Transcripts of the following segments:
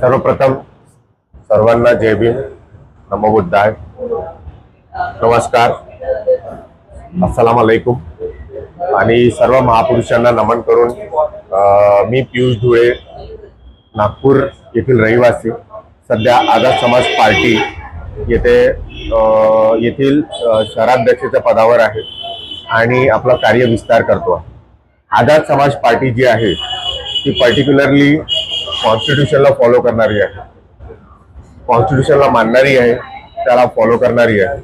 सर्वप्रथम सर्वांना जय भीम. नमो बुद्धाय. नमस्कार. अस्सलाम अलैकुम आणि सर्व महापुरुषांना नमन करून मी पियुष धुळे नागपूर येथील रहिवासी. सध्या आझाद समाज पार्टी येथे येथील शहराध्यक्षाच्या पदावर आहे आणि आपला कार्य विस्तार करतो आझाद समाज पार्टी जी आहे ती पर्टिक्युलरली कॉन्स्टिट्यूशनला फॉलो करणारी आहे. कॉन्स्टिट्यूशनला मानणारी आहे त्याला फॉलो करणारी आहे.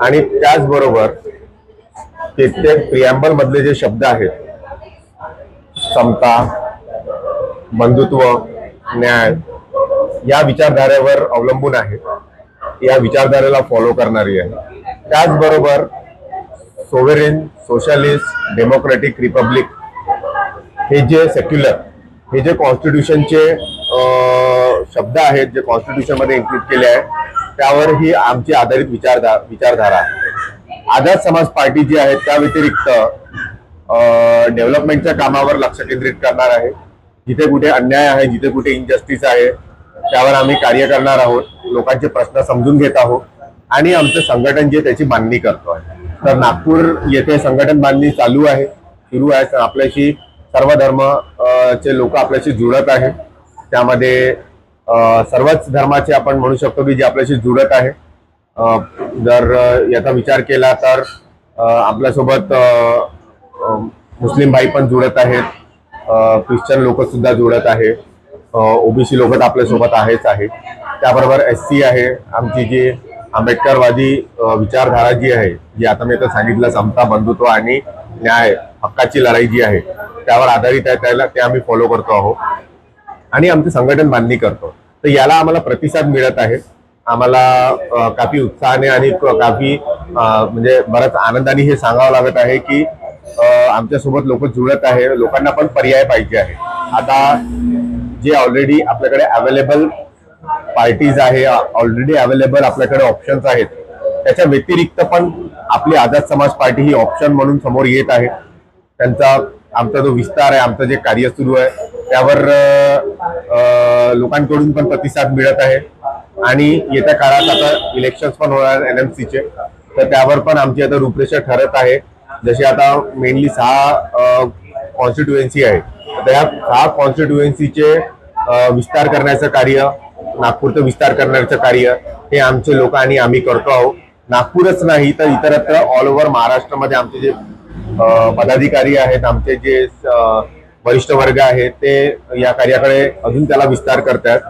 आणि त्याचबरोबर कित्येक प्रियांबल मधले जे शब्द आहेत समता बंधुत्व न्याय या विचारधारेवर अवलंबून आहे. या विचारधारेला फॉलो करणारी आहे. त्याचबरोबर सोवेरेन सोशलिस्ट डेमोक्रेटिक रिपब्लिक हे जे सेक्युलर हे जे कॉन्स्टिट्यूशनचे शब्द आहेत जे कॉन्स्टिट्युशनमध्ये इन्क्लूड केले आहे त्यावर ही आमची आधारित विचारधा विचारधारा आहे. आझाद समाज पार्टी जी आहे त्या व्यतिरिक्त डेव्हलपमेंटच्या कामावर लक्ष केंद्रित करणार आहे. जिथे कुठे अन्याय आहे जिथे कुठे इनजस्टिस आहे त्यावर आम्ही कार्य करणार आहोत. लोकांचे प्रश्न समजून घेत आहोत. आणि आमचं संघटन जे त्याची मांडणी करतो आहे. तर नागपूर येथे संघटन बांधणी चालू आहे सुरू आहे. आपल्याशी सर्व धर्म चे लोक आपल्याशी जुळत आहे त्यामध्ये सर्वच धर्माचे आपण म्हणू शकतो की जे आपल्याशी जुळत आहे. जर याचा विचार केला तर आपल्यासोबत मुस्लिम भाई पण जुळत आहेत. ख्रिश्चन लोकसुद्धा जुळत आहे ओबीसी लोक तर आपल्यासोबत आहेच आहे त्याबरोबर एस सी आहे. आमची जी आंबेडकरवादी विचारधारा जी आहे जी आता मी तर सांगितलं समता बंधुत्व आणि न्याय हक्काची लढाई जी आहे त्यावर आधारित आहे त्याला ते आम्ही फॉलो करतो आहोत. आणि आमचे संघटन बांधणी करतो. तर याला आम्हाला प्रतिसाद मिळत आहे. आम्हाला काफी उत्साहाने आणि काफी म्हणजे बराच आनंदाने हे सांगावं लागत आहे की आमच्यासोबत लोक जुळत आहे. लोकांना पण पर्याय पाहिजे आहे. आता जे ऑलरेडी आपल्याकडे अवेलेबल पार्टीज आहे ऑलरेडी अवेलेबल आपल्याकडे ऑप्शन्स आहेत त्याच्या व्यतिरिक्त पण आपली आझाद समाज पार्टी ही ऑप्शन म्हणून समोर येत आहे. त्यांचा आमचा जो विस्तार आहे आमचं जे कार्य सुरू आहे त्यावर लोकांकडून पण प्रतिसाद मिळत आहे. आणि येत्या काळात आता इलेक्शन पण होणार एन एम सीचे तर त्यावर पण आमची आता रूपरेषा ठरत आहे. जशी आता मेनली सहा कॉन्स्टिट्युएन्सी आहे. तर या सहा कॉन्स्टिट्युएन्सीचे विस्तार करण्याचं कार्य नागपूरचं विस्तार करण्याचं कार्य हे आमचे लोक आणि आम्ही करतो आहोत. नागपूरच नाही तर इतरत्र ऑल ओव्हर महाराष्ट्रामध्ये आमचे जे पदाधिकारी आहेत आमचे जे वरिष्ठ वर्ग आहेत ते या कार्याकडे अजून त्याला विस्तार करतात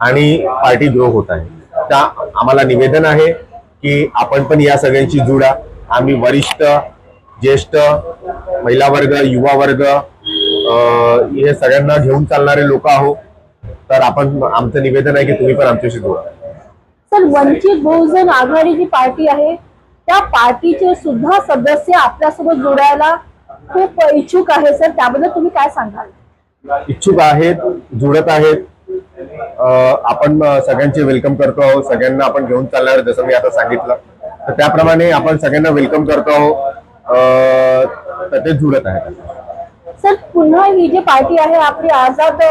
आणि पार्टी ग्रो होत आहे. त्या आम्हाला निवेदन आहे की आपण पण या सगळ्यांशी जुडा. आम्ही वरिष्ठ ज्येष्ठ महिला वर्ग युवा वर्ग हे सगळ्यांना घेऊन चालणारे लोक आहोत. तर आपण आमचं निवेदन आहे की तुम्ही पण आमच्याशी जोडा. सर वंचित बहुजन आघाडी जी पार्टी आहे. त्या पार्टीचे सुद्धा सदस्य आपल्यासोबत जोडायला खूप इच्छुक आहे सर. त्याबद्दल तुम्ही काय सांगाल? इच्छुक आहेत जुळत आहेत. आपण सगळ्यांचे वेलकम करतो आहोत. सगळ्यांना आपण घेऊन चालणार जसं मी आता सांगितलं. तर त्याप्रमाणे आपण सगळ्यांना वेलकम करतो आहोत. तर ते जुळत आहेत. सर पुन्हा ही जी पार्टी आहे आपली आझाद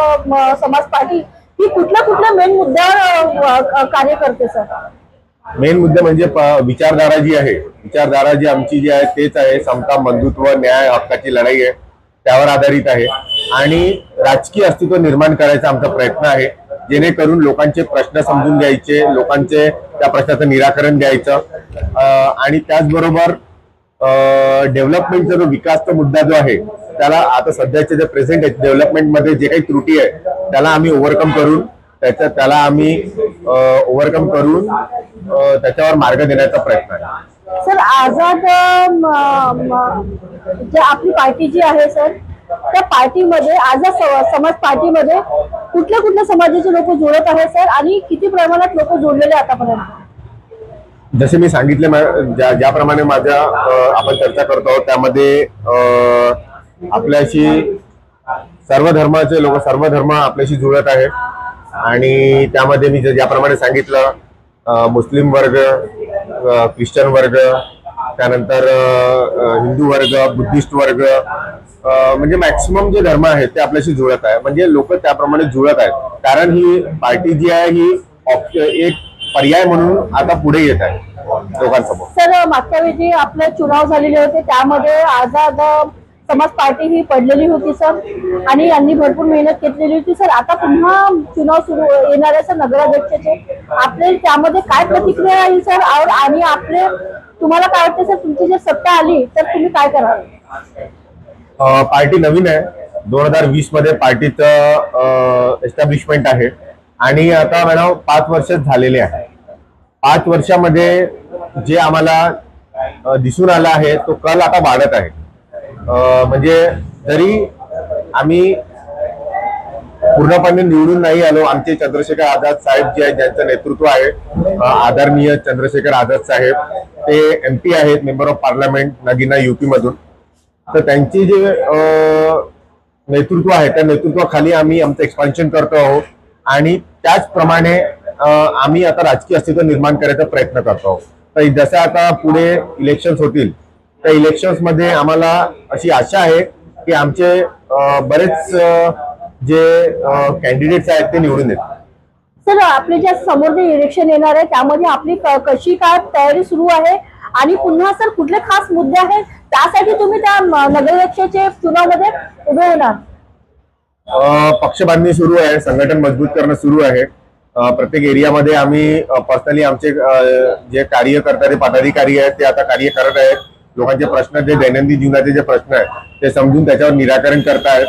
समाज पार्टी ही कुठल्या कुठल्या मेन मुद्द्यावर कार्य करते सर? मेन मुद्दे म्हणजे विचारधारा जी आहे विचारधारा जी आमची जी आहे तेच आहे. समता बंधुत्व न्याय हक्काची लढाई आहे. त्यावर आधारित आहे. आणि राजकीय अस्तित्व निर्माण करायचा आमचा प्रयत्न आहे. जेणेकरून लोकांचे प्रश्न समजून घ्यायचे लोकांचे त्या प्रश्नाचं निराकरण द्यायचं आणि त्याचबरोबर डेव्हलपमेंटचा जो विकासचा मुद्दा जो आहे त्याला आता सध्याचे जे प्रेझेंट आहे डेव्हलपमेंटमध्ये जे काही त्रुटी आहे त्याला आम्ही ओव्हरकम करून त्याच्या त्याला आम्ही ओव्हरकम करून त्याच्यावर मार्ग देण्याचा प्रयत्न आहे. सर आझाद जे आपली पार्टी जी आहे सर त्या पार्टीमध्ये आझाद समाज पार्टीमध्ये कुठल्या कुठल्या समाजाचे लोक जोडत आहेत सर? आणि किती प्रमाणात लोक जोडलेले आतापर्यंत? जसे मी सांगितले ज्या ज्याप्रमाणे माझ्या आपण चर्चा करतो आहोत त्यामध्ये आपल्याशी सर्व धर्माचे लोक सर्व धर्म आपल्याशी जुळत आहेत. आणि त्यामध्ये मी ज्याप्रमाणे सांगितलं मुस्लिम वर्ग ख्रिश्चन वर्ग त्यानंतर हिंदू वर्ग बुद्धिस्ट वर्ग म्हणजे मॅक्सिमम जे धर्म आहेत ते आपल्याशी जुळत आहे. म्हणजे लोक त्याप्रमाणे जुळत आहेत. कारण ही पार्टी जी आहे ही एक पर्याय म्हणून आता पुढे येत आहे लोकांसमोर. सर मागच्या वेळी जे आपले चुनाव झालेले होते त्यामध्ये आझाद समाज पार्टी ही पडलेली होती सर. आणि यांनी भरपूर मेहनत घेतलेली होती सर. आता पुन्हा चुनाव सुरू येणार आहे सर नगराध्यक्षाचे. आपले त्यामध्ये काय प्रतिक्रिया राहील सर? और आणि आपले तुम्हाला काय वाटतं सर? तुमची जर सत्ता आली तर तुम्ही काय कराल? पार्टी नवीन आहे. दोन हजार वीसमध्ये पार्टीचं एस्टॅब्लिशमेंट आहे. आणि आता मॅडम पाच वर्ष झालेले आहे. पाच वर्षामध्ये जे आम्हाला दिसून आलं आहे तो कल आता वाढत आहे. म्हणजे जरी आम्ही पूर्णपणे निवडून नाही आलो. आमचे चंद्रशेखर आझाद साहेब जे आहेत ज्यांचं नेतृत्व आहे आदरणीय चंद्रशेखर आझाद साहेब ते एम पी आहेत member of parliament Nagina UP मधून. तर त्यांचे जे नेतृत्व आहे त्या नेतृत्वाखाली आम्ही आमचं एक्सपान्शन करतो आहोत. आणि त्याचप्रमाणे आम्ही आता राजकीय अस्तित्व निर्माण करायचा प्रयत्न करतो आहोत. तर जसं आता पुढे इलेक्शन्स होतील त्या इलेक्शन्समध्ये आम्हाला अशी आशा आहे की आमचे बरेच जे कॅन्डिडेट्स आहेत ते निवडून येतील. सर आपले जे समोर जे इलेक्शन येणार आहे त्यामध्ये आपली कशी काय तयारी सुरू आहे? आणि पुन्हा सर कुठले खास मुद्दे आहेत? त्यासाठी तुम्ही त्या नगराध्यक्षाचे चुनावमध्ये उभे होणार पक्ष बांधणी सुरू आहे संघटन मजबूत करणं सुरू आहे. प्रत्येक एरियामध्ये आम्ही पर्सनली आमचे जे कार्य करणारे पदाधिकारी आहेत ते आता कार्य करत आहेत. लोकांचे प्रश्न जे दैनंदिन जीवनाचे जे प्रश्न आहेत ते समजून त्याच्यावर निराकरण करतायत.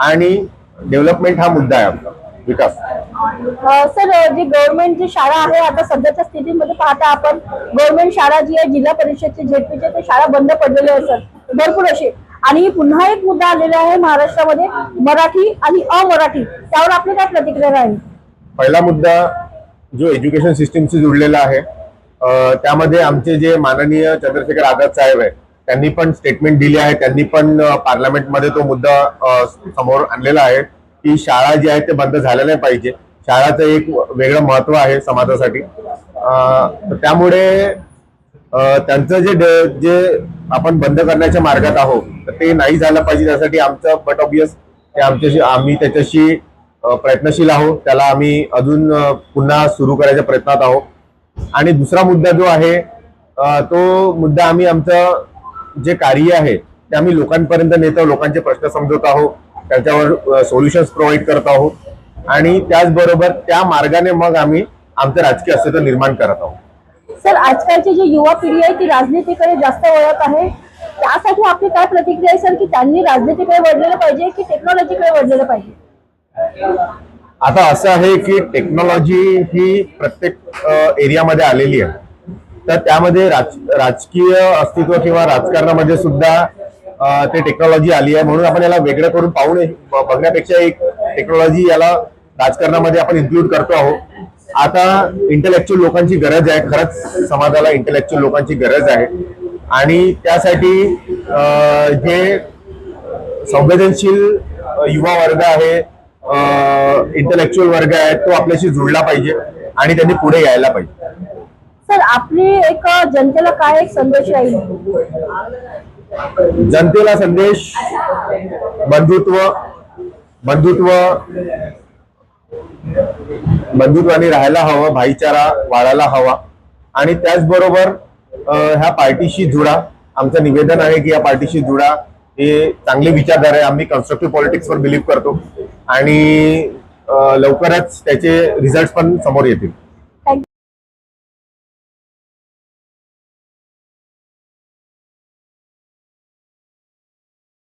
आणि डेव्हलपमेंट हा मुद्दा आहे आपला विकास. सर जी गव्हर्नमेंट जी शाळा आहे आता सध्याच्या स्थितीमध्ये पाहता आपण गव्हर्नमेंट शाळा जी आहे जिल्हा परिषदचे झेडपीचे ते शाळा बंद पडलेले सर. भरपूर असे आणि पुन्हा एक मुद्दा आलेला आहे महाराष्ट्रामध्ये मराठी आणि अमराठी. त्यावर आपली काय प्रतिक्रिया राहील? पहिला मुद्दा जो एज्युकेशन सिस्टीमशी जुडलेला आहे त्यामध्ये आमचे जे माननीय चंद्रशेखर आझाद साहेब आहे त्यांनी पण स्टेटमेंट दिली आहे. त्यांनी पण पार्लमेंटमध्ये तो मुद्दा समोर आणलेला आहे की शाळा जी आहे ते बंद झाल्या नाही पाहिजे. शाळाचं एक वेगळं महत्त्व आहे समाजासाठी. त्यामुळे त्यांचं जे ड- जे आपण बंद करण्याच्या मार्गात आहोत तर ते नाही झालं पाहिजे. त्यासाठी आमचं बट ऑबियस ते आमच्याशी आम्ही त्याच्याशी प्रयत्नशील आहोत. त्याला आम्ही अजून पुन्हा सुरू करायच्या प्रयत्नात आहोत. आणि दुसरा मुद्दा जो आहे तो मुद्दा आम्ही आमचं जे कार्य आहे ते आम्ही लोकांपर्यंत नेतो लोकांचे प्रश्न समजवत आहोत त्याच्यावर सोल्युशन्स प्रोव्हाइड करत आहोत. आणि त्याचबरोबर त्या मार्गाने मग आम्ही आमचं राजकीय अस्तित्व निर्माण करत आहोत. सर आजकालची जी युवा पिढी आहे ती राजनीतीकडे जास्त वळत आहे. त्यासाठी आपली काय प्रतिक्रिया आहे सर की त्यांनी राजनीतीकडे वळलेलं पाहिजे की टेक्नॉलॉजीकडे वळलेलं पाहिजे? आता असं आहे की टेक्नॉलॉजी ही प्रत्येक एरियामध्ये आलेली आहे. तर त्यामध्ये राज राजकीय अस्तित्व किंवा राजकारणामध्ये सुद्धा ते टेक्नॉलॉजी आली आहे. म्हणून आपण याला वेगळं करून पाहू नये बघण्यापेक्षा एक टेक्नॉलॉजी याला राजकारणामध्ये आपण इन्क्लूड करतो आहोत. आता इंटेलेक्च्युअल लोकांची गरज आहे. खरंच समाजाला इंटेलेक्च्युअल लोकांची गरज आहे. आणि त्यासाठी जे संवेदनशील युवा वर्ग आहे इंटेलेक्च्युअल वर्ग आहे तो आपल्याशी जुळला पाहिजे आणि त्यांनी पुढे यायला पाहिजे. सर आपली एक जनतेला काय एक संदेश राहील? जनतेला संदेश बंधुत्व बंधुत्व बंधुत्वाने राहायला हवं भाईचारा वाढायला हवा आणि त्याचबरोबर ह्या पार्टीशी जुडा. आमचं निवेदन आहे की या पार्टीशी जुडा. हे चांगले विचारधारा आहे. आम्ही कन्स्ट्रक्टिव्ह पॉलिटिक्सवर बिलीव्ह करतो. आणि लवकरच त्याचे रिझल्ट पण समोर येतील.